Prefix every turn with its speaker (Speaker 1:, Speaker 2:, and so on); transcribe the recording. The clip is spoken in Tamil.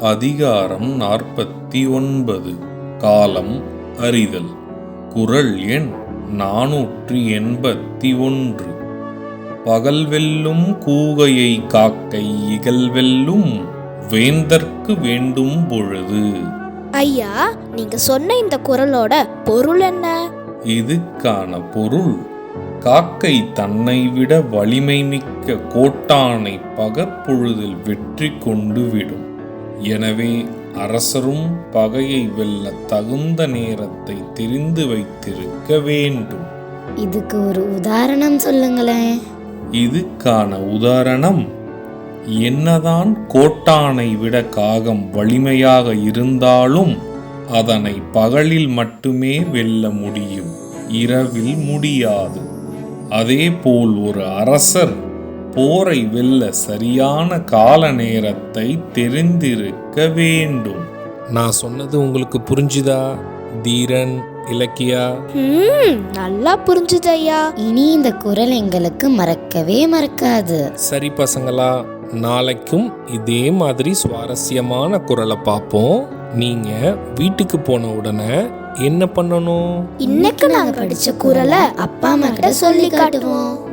Speaker 1: அதிகாரம் நாற்பத்தி ஒன்பது. காலம் அறிதல். குரல் எண் நாநூற்றி எண்பத்தி ஒன்று. பகல் வெல்லும் கூகையை காக்கை இகல் வெல்லும் வேந்தற்கு வேண்டும் பொழுது.
Speaker 2: ஐயா நீங்க சொன்ன இந்த குரலோட பொருள் என்ன?
Speaker 1: இதுக்கான பொருள் காக்கை தன்னை விட வலிமை மிக்க கோட்டானை பகற்பொழுதில் வெற்றி கொண்டு விடும். எனவே அரசரும் பகையை வெல்ல தகுந்த நேரத்தை தெரிந்து வைத்திருக்க வேண்டும்.
Speaker 3: இதுக்கு ஒரு உதாரணம் சொல்லுங்களேன்.
Speaker 1: இதுக்கான உதாரணம் என்னதான் கோட்டானை விட காகம் வலிமையாக இருந்தாலும் அதனை பகலில் மட்டுமே வெல்ல முடியும் இரவில் முடியாது. அதேபோல் ஒரு அரசர் போரை வெல்ல சரியான கால நேரத்தை தெரிந்திருக்க வேண்டும். நான் சொன்னது உங்களுக்கு புரிஞ்சுதா தீரன் இலக்கியா?
Speaker 2: ம் நல்லா புரிஞ்சுது ஐயா
Speaker 3: இனி இந்த குரல் எங்களுக்கு மறக்கவே மறக்காது.
Speaker 1: சரி பசங்களா நாளைக்கும் இதே மாதிரி சுவாரஸ்யமான குரலை பார்ப்போம். நீங்க வீட்டுக்கு போன உடனே என்ன பண்ணணும்?
Speaker 2: இன்னைக்கு நாங்க படிச்ச குரலை அப்பா அம்மா கிட்ட சொல்லி காட்டுவோம்.